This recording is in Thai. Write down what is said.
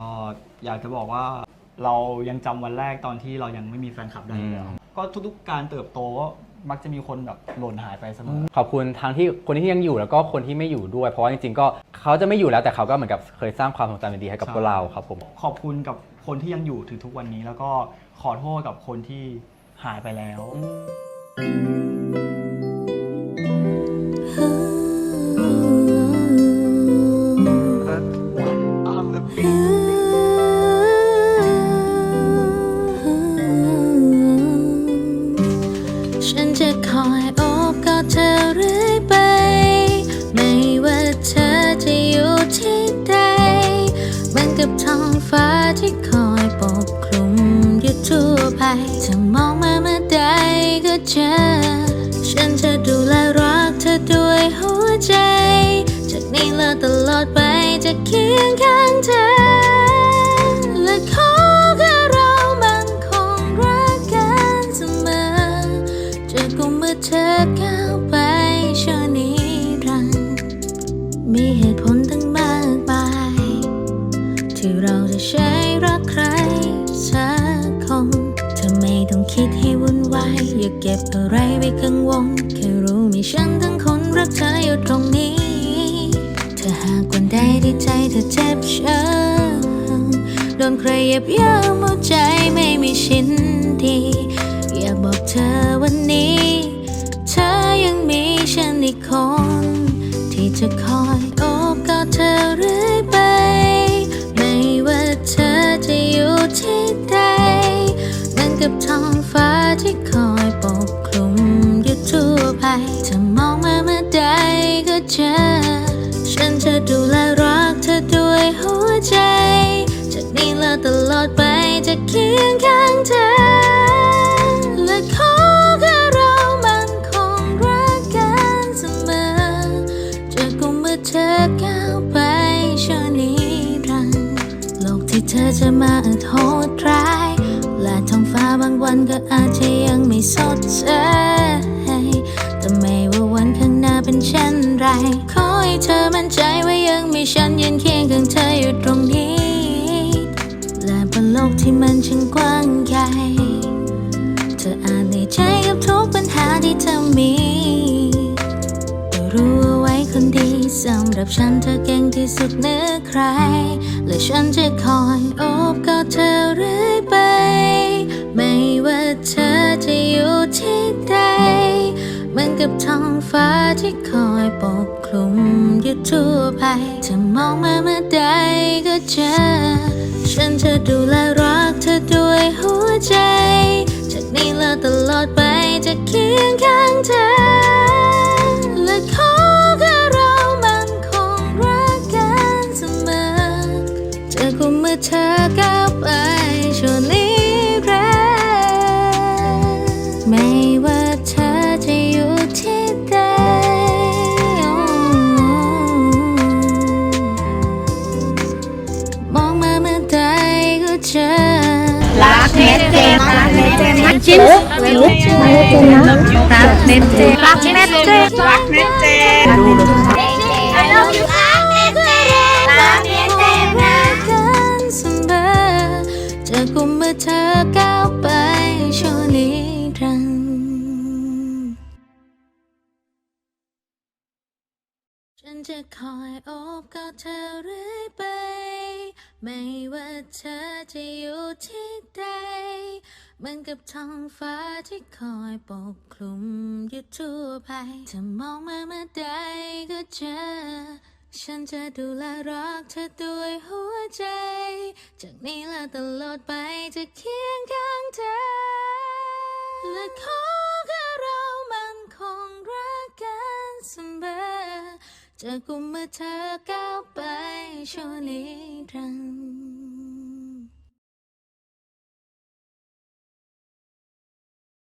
ก็อยากจะบอกว่าเรายังจำวันแรกตอนที่เรายังไม่มีแฟนคลับได้อยู่แล้วอืม ก็ทุกๆการเติบโตก็มักจะมีคนแบบหล่นหายไปเสมอ ขอบคุณทั้งที่คนที่ยังอยู่แล้วก็คนที่ไม่อยู่ด้วย เพราะว่าจริงๆก็เขาจะไม่อยู่แล้วแต่เขาก็เหมือนกับเคยสร้างความทรงจำดีๆให้กับใช่พวกเราครับผม ขอบคุณกับคนที่ยังอยู่ถึงทุกวันนี้ แล้วก็ขอโทษกับคนที่หายไปแล้วฉัน กับท้องฟ้าที่คอยปกคลุมอยู่ทั่วไปจะมองมาเมื่อใดก็เจอ ฉันจะดูแลรักเธอด้วยหัวใจ จากนี้และตลอดไปจะเคียงข้างเธอ คิดให้วุ่นวายอย่าเก็บอะไรไว้กังวลแค่รู้มีฉันทั้งคนรักเธออยู่ตรงนี้ถ้าหากวันใดที่ใจเธอเจ็บช้ำโดนใครเยียบย่ำหัวใจไม่มีชิ้นดีอยากบอกเธอวันนี้ เธอยังมีฉันอีกคน ที่จะคอยโอบกอดเธอเรื่อยไป ไปถ้ามองมาเมื่อใดก็เจอ ฉันจะดูแลรักเธอด้วยหัวใจ จากนี้และตลอดไปจะเคียงข้างเธอ และขอแค่เรามันคงรักกันเสมอจะกุมมือเธอก้าวไปชั่วนิรันดร์โลกที่เธอจะมาอโหดร้าย และท้องฟ้าบางวันก็อาจจะยังไม่สดใส ขอให้เธอมั่นใจว่ายังมีฉันยืนเคียงข้างเธออยู่ตรงนี้ และบนโลกที่มันช่างกว้างใหญ่เธออาจเหนื่อยใจกับทุกปัญหาที่เธอมีแต่รู้เอาไว้คนดีสำหรับฉันเธอเก่งที่สุดเหนือใคร และฉันจะคอยโอบกอดเธอเรื่อยไป ไม่ว่าเธอจะอยู่ที่ใด กับท้องฟ้าที่คอยปกคลุมอยู่ทั่วไปเธอมองมาเมื่อใดก็เจอ ฉันจะดูแลรักเธอด้วยหัวใจ จากนี้และตลอดไปจะเคียงข้างเธอ เน็ตเจมรักเน็ตเจมจิ้มลุกรักเน็ตเจมรักเน็ตเจมรักเน็ตเจนรักเน็ตเจมรักเน็ตเจมนะกันเสมอจะกุมมือเธอก้าวไปชั่วนิรันดร์ฉันจะคอยโอบกอดเธอเรื่อยไป ไม่ว่าเธอจะอยู่ที่ใด เหมือนกับท้องฟ้าที่คอยปกคลุมอยู่ทั่วไปเธอมองมาเมื่อใดก็เจอ ฉันจะดูแลรักเธอด้วยหัวใจ จากนี้และตลอดไปจะเคียงข้างเธอ และขอแค่เรามันคงรักกันเสมอจะกุมมือเธอก้าวไปชั่วนิรันดร์